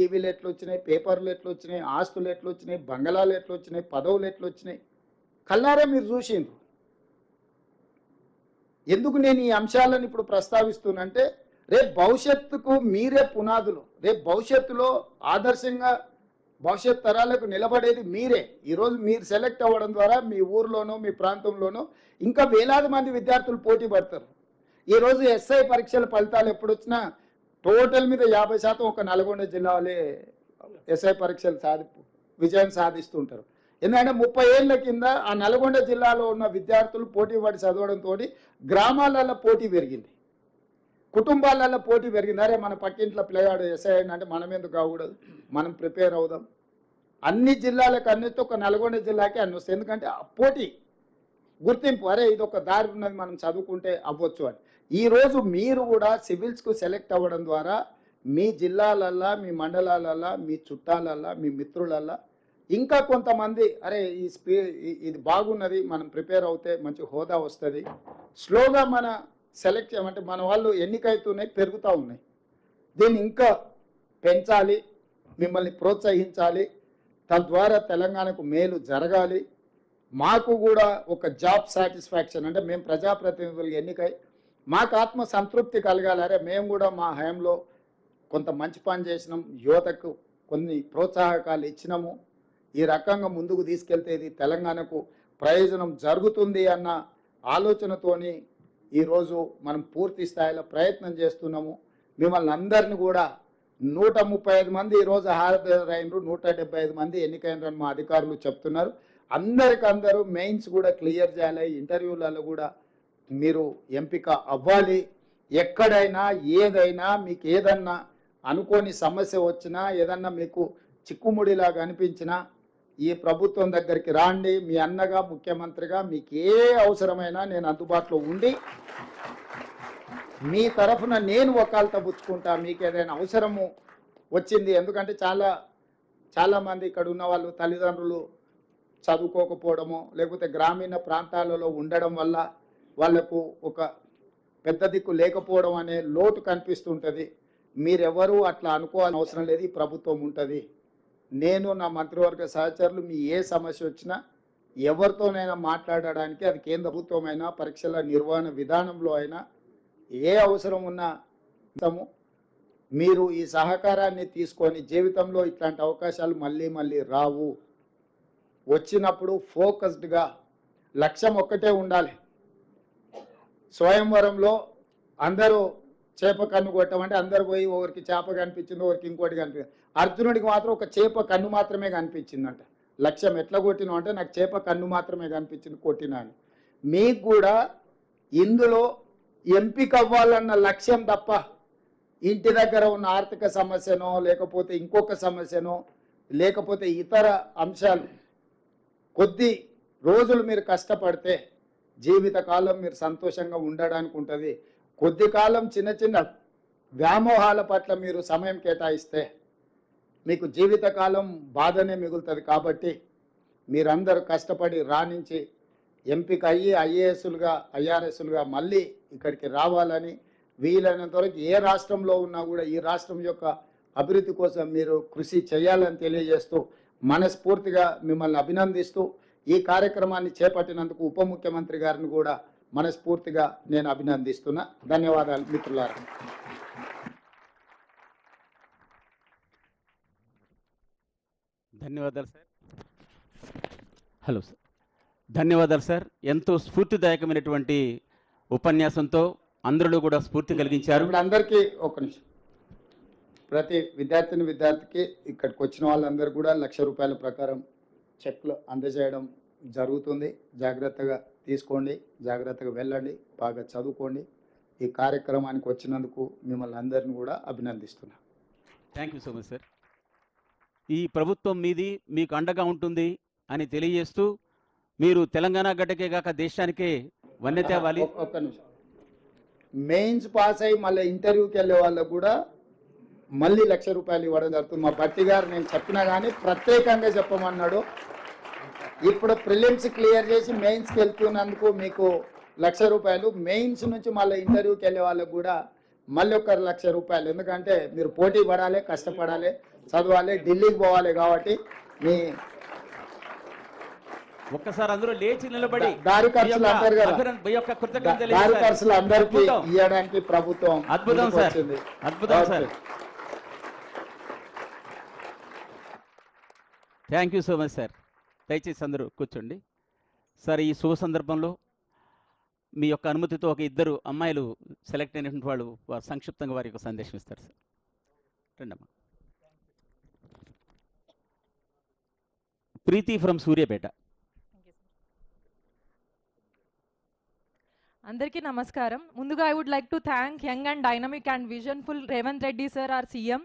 టీవీలు ఎట్లా వచ్చినాయి పేపర్లు ఎట్లా వచ్చినాయి ఆస్తులు ఎట్లా వచ్చినాయి బంగళాలు ఎట్లా వచ్చినాయి పదవులు ఎట్లా వచ్చినాయి కల్లారా మీరు చూసిండ్రు? ఎందుకు నేను ఈ అంశాలను ఇప్పుడు ప్రస్తావిస్తున్నంటే రేపు భవిష్యత్తుకు మీరే పునాదులు. రేపు భవిష్యత్తులో ఆదర్శంగా భవిష్యత్ తరాలకు నిలబడేది మీరే. ఈరోజు మీరు సెలెక్ట్ అవ్వడం ద్వారా మీ ఊర్లోనో మీ ప్రాంతంలోనో ఇంకా వేలాది మంది విద్యార్థులు పోటీ పడతారు. ఈరోజు ఎస్ఐ పరీక్షల ఫలితాలు ఎప్పుడు వచ్చినా టోటల్ మీద యాభై శాతం ఒక నల్గొండ జిల్లాలే ఎస్ఐ పరీక్షలు సాధి విజయం సాధిస్తుంటారు. ఎందుకంటే ముప్పై ఏళ్ళ కింద ఆ నల్గొండ జిల్లాలో ఉన్న విద్యార్థులు పోటీ పడి చదవడంతో గ్రామాలలో పోటీ పెరిగింది. కుటుంబాలలో పోటీ పెరిగింది. అరే మన పక్కింట్లో పిల్లగాడు ఎస్ఐ అంటే మనం ఎందుకు కాకూడదు? మనం ప్రిపేర్ అవుదాం. అన్ని జిల్లాలకు అన్నిటి ఒక నల్గొండ జిల్లాకి అన్ని వస్తాయి. ఎందుకంటే ఆ పోటీ గుర్తింపు అరే ఇది ఒక దారి ఉన్నది మనం చదువుకుంటే అవ్వచ్చు అని. ఈరోజు మీరు కూడా సివిల్స్కు సెలెక్ట్ అవ్వడం ద్వారా మీ జిల్లాలల్లా మీ మండలాలల్లా మీ చుట్టాలల్లా మీ మిత్రులల్లా ఇంకా కొంతమంది అరే ఈ స్పీ ఇది బాగున్నది మనం ప్రిపేర్ అవుతే మంచి హోదా వస్తుంది. స్లోగా మన సెలెక్ట్ చేయమంటే మన వాళ్ళు ఎన్నికైతున్నాయి పెరుగుతూ ఉన్నాయి. దీన్ని ఇంకా పెంచాలి మిమ్మల్ని ప్రోత్సహించాలి. తద్వారా తెలంగాణకు మేలు జరగాలి. మాకు కూడా ఒక జాబ్ సాటిస్ఫాక్షన్ అంటే మేము ప్రజాప్రతినిధులు ఎన్నికై మాకు ఆత్మ సంతృప్తి కలగాలరే. మేము కూడా మా హయాంలో కొంత మంచి పని చేసినాం. యువతకు కొన్ని ప్రోత్సాహకాలు ఇచ్చినాము. ఈ రకంగా ముందుకు తీసుకెళ్తే ఇది తెలంగాణకు ప్రయోజనం జరుగుతుంది అన్న ఆలోచనతోని ఈరోజు మనం పూర్తి స్థాయిలో ప్రయత్నం చేస్తున్నాము. మిమ్మల్ని అందరిని కూడా నూట ముప్పై ఐదు మంది ఈరోజు హాజరైనరు. నూట డెబ్బై ఐదు మంది ఎన్నికైనరని మా అధికారులు చెప్తున్నారు. అందరికందరూ మెయిన్స్ కూడా క్లియర్ చేయాలి. ఇంటర్వ్యూలలో కూడా మీరు ఎంపిక అవ్వాలి. ఎక్కడైనా ఏదైనా మీకు ఏదన్నా అనుకోని సమస్య వచ్చినా ఏదన్నా మీకు చిక్కుముడిలాగా అనిపించినా ఈ ప్రభుత్వం దగ్గరికి రాండి. మీ అన్నగా ముఖ్యమంత్రిగా మీకు ఏ అవసరమైనా నేను అందుబాటులో ఉండి మీ తరఫున నేను వకాలత పుచ్చుకుంటా. మీకు ఏదైనా అవసరము వచ్చింది. ఎందుకంటే చాలా చాలామంది ఇక్కడ ఉన్న వాళ్ళు తల్లిదండ్రులు చదువుకోకపోవడము లేకపోతే గ్రామీణ ప్రాంతాలలో ఉండడం వల్ల వాళ్ళకు ఒక పెద్ద దిక్కు లేకపోవడం అనే లోటు కనిపిస్తుంటుంది. మీరెవరూ అట్లా అనుకోవాల్సిన అవసరం లేదు. ఈ ప్రభుత్వం ఉంటుంది. నేను నా మంత్రివర్గ సహచరులు మీ ఏ సమస్య వచ్చినా ఎవరితోనైనా మాట్లాడడానికి అది కేంద్ర ప్రభుత్వమైనా పరీక్షల నిర్వహణ విధానంలో అయినా ఏ అవసరం ఉన్నా మీరు ఈ సహకారాన్ని తీసుకొని జీవితంలో ఇట్లాంటి అవకాశాలు మళ్ళీ మళ్ళీ రావు. వచ్చినప్పుడు ఫోకస్డ్గా లక్ష్యం ఒక్కటే ఉండాలి. స్వయంవరంలో అందరూ చేప కన్ను కొట్టమంటే అందరు పోయి ఒకరికి చేప కనిపించింది ఒకరికి ఇంకోటి కనిపించింది. అర్జునుడికి మాత్రం ఒక చేప కన్ను మాత్రమే కనిపించిందంట. లక్ష్యం ఎట్లా కొట్టినా అంటే నాకు చేప కన్ను మాత్రమే కనిపించింది కొట్టినా అని. మీకు కూడా ఇందులో ఎంపిక అవ్వాలన్న లక్ష్యం తప్ప ఇంటి దగ్గర ఉన్న ఆర్థిక సమస్యనో లేకపోతే ఇంకొక సమస్యనో లేకపోతే ఇతర అంశాలు కొద్ది రోజులు మీరు కష్టపడితే జీవితకాలం మీరు సంతోషంగా ఉండడానికి ఉంటుంది కొద్ది కాలం చిన్న చిన్న వ్యామోహాల పట్ల మీరు సమయం కేటాయిస్తే మీకు జీవితకాలం బాధనే మిగులుతుంది కాబట్టి మీరందరూ కష్టపడి రాణించి ఎంపిక అయ్యి ఐఏఎస్లుగా ఐఆర్ఎస్లుగా మళ్ళీ ఇక్కడికి రావాలని వీలైనంత వరకు ఏ రాష్ట్రంలో ఉన్నా కూడా ఈ రాష్ట్రం యొక్క అభివృద్ధి కోసం మీరు కృషి చేయాలని తెలియజేస్తూ మనస్ఫూర్తిగా మిమ్మల్ని అభినందిస్తూ ఈ కార్యక్రమాన్ని చేపట్టినందుకు ఉప ముఖ్యమంత్రి గారిని కూడా మనస్ఫూర్తిగా నేను అభినందిస్తున్నా. ధన్యవాదాలు మిత్రులారా. ధన్యవాదాలు సార్. Hello sir. ధన్యవాదాలు సార్. ఎంతో స్ఫూర్తిదాయకమైనటువంటి ఉపన్యాసంతో అందరిలో కూడా స్ఫూర్తి కలిగించారు. అందరికీ ఒక నిమిషం. ప్రతి విద్యార్థిని విద్యార్థికి ఇక్కడికి వచ్చిన వాళ్ళందరూ కూడా లక్ష రూపాయల ప్రకారం చెక్లు అందజేయడం జరుగుతుంది. జాగ్రత్తగా తీసుకోండి. జాగ్రత్తగా వెళ్ళండి. బాగా చదువుకోండి. ఈ కార్యక్రమానికి వచ్చినందుకు మిమ్మల్ని అందరిని కూడా అభినందిస్తున్నా. Thank you so much sir ఈ ప్రభుత్వం మీది మీకు అండగా ఉంటుంది అని తెలియజేస్తూ మీరు తెలంగాణ గడ్డకే కాక దేశానికే వన్నె తేవాలి ఒక్క- నిమిషం. మెయిన్స్ పాస్ అయ్యి మళ్ళీ ఇంటర్వ్యూకి వెళ్ళే వాళ్ళకు కూడా మళ్ళీ లక్ష రూపాయలు ఇవ్వడం జరుగుతుంది. మా భట్టి గారు నేను చెప్పినా కానీ ప్రత్యేకంగా చెప్పమన్నాడు. ఇప్పుడు ప్రిలిమ్స్ క్లియర్ చేసి మెయిన్స్కి వెళ్తున్నందుకు మీకు లక్ష రూపాయలు మెయిన్స్ నుంచి మళ్ళీ ఇంటర్వ్యూకి వెళ్ళే వాళ్ళకు కూడా మళ్ళీ ఒక లక్ష రూపాయలు ఎందుకంటే మీరు పోటీ పడాలి కష్టపడాలి చదవాలి ఢిల్లీకి పోవాలి కాబట్టి మీ ఒక్కసారి అందరూ లేచి నిలబడి దారి ఖర్చులు అంటారు కదా దారి. ఖర్చులు అందరికీ. ఇవ్వడానికి ప్రభుత్వం అద్భుతం సార్. అద్భుతం sir. Thank you so much sir దయచేసి అందరూ కూర్చోండి. సార్ ఈ శుభ సందర్భంలో మీ యొక్క అనుమతితో ఒక ఇద్దరు అమ్మాయిలు సెలెక్ట్ అయినటువంటి వాళ్ళు వారు సంక్షిప్తంగా వారి యొక్క సందేశం ఇస్తారు సార్. రెండమ్మా. ప్రీతి ఫ్రమ్ సూర్యపేట. అందరికీ నమస్కారం. ముందుగా I would like to thank young and dynamic and visionful Revanth Reddy sir our CM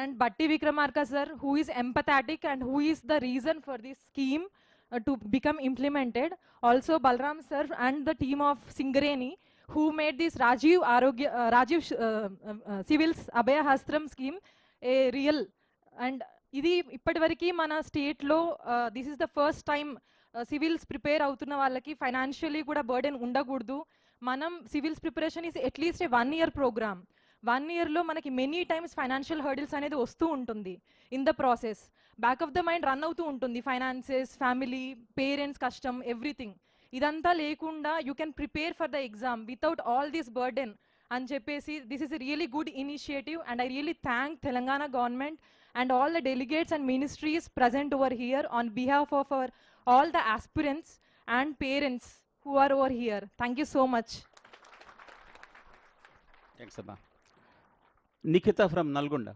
and Bhatti Vikramarka sir who is empathetic and who is the reason for this scheme to become implemented also Balaram sir and the team of Singareni who made this Rajiv Arogya Rajiv civils uh, uh, uh, Civils Abhaya Hastram ఇది ఇప్పటివరకు మన స్టేట్లో this is the first time civils prepare అవుతున్న వాళ్ళకి financially కూడా burden ఉండకూడదు. మనం civils preparation is at least a one year program one ఇయర్లో మనకి మెనీ టైమ్స్ ఫైనాన్షియల్ హర్డిల్స్ అనేది వస్తూ ఉంటుంది in the process. Back of the mind run అవుతూ ఉంటుంది. ఫైనాన్సెస్ ఫ్యామిలీ పేరెంట్స్ కష్టం ఎవ్రీథింగ్. ఇదంతా లేకుండా you can prepare for the exam without all this burden అని చెప్పేసి this is really good initiative and I really thank Telangana government and all the delegates and ministries present over here on behalf of our all the aspirants and parents who are over here. Thank you so much. Thanks అమ్మా Nikhita from Nalgonda.